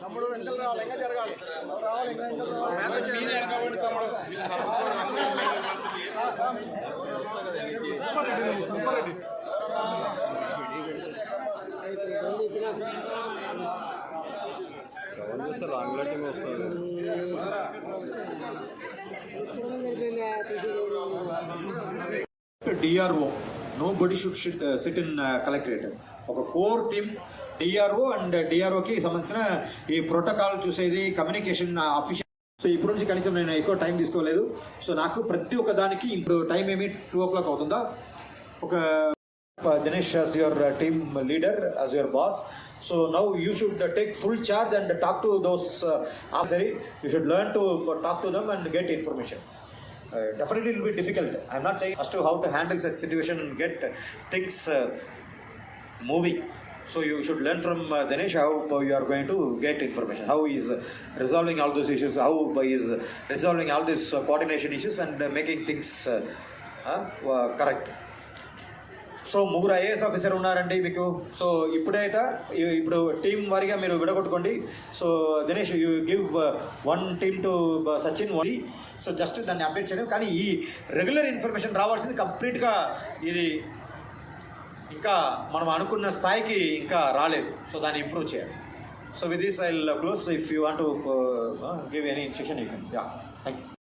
తమ్ముడు వెనకలు రావాలి ఇంకా జరగాలి రావాలి ఇంకా DRO nobody should sit in collectorate ఒక core team DRO and uh, డిఆర్ఓకి సంబంధించిన ఈ ప్రోటోకాల్ చూసేది కమ్యూనికేషన్ uh, అఫీషియల్ సో ఇప్పుడు నుంచి కనీసం నేను ఎక్కువ టైం తీసుకోలేదు. సో నాకు ప్రతి ఒక్క దానికి ఇప్పుడు టైం ఏమి? టూ ఓ క్లాక్ అవుతుందా? ఒక Dinesh as your team leader as your boss So now you should uh, take full charge and talk to those uh. You should learn to uh, talk to them and get information. Uh, definitely it will be difficult. I am not saying as to how to handle such situation and get uh, things uh, moving. So you should learn from uh, Dinesh how you are going to get information, how he is resolving all those issues, how he is resolving all these coordination issues and making things correct. So ముగ్గురు IAS officer ఉన్నారండి మీకు. So ఇప్పుడైతే ఇప్పుడు team వారిగా మీరు విడగొట్టుకోండి. So Dinesh you give one team to Sachin only so just దాన్ని update చేయడం. కానీ ఈ రెగ్యులర్ ఇన్ఫర్మేషన్ రావాల్సింది కంప్లీట్గా ఇది ఇంకా మనం అనుకున్న స్థాయికి ఇంకా రాలేదు. సో దాన్ని ఇంప్రూవ్ చేయాలి. So with this I close if you want give any instruction you can yeah thank you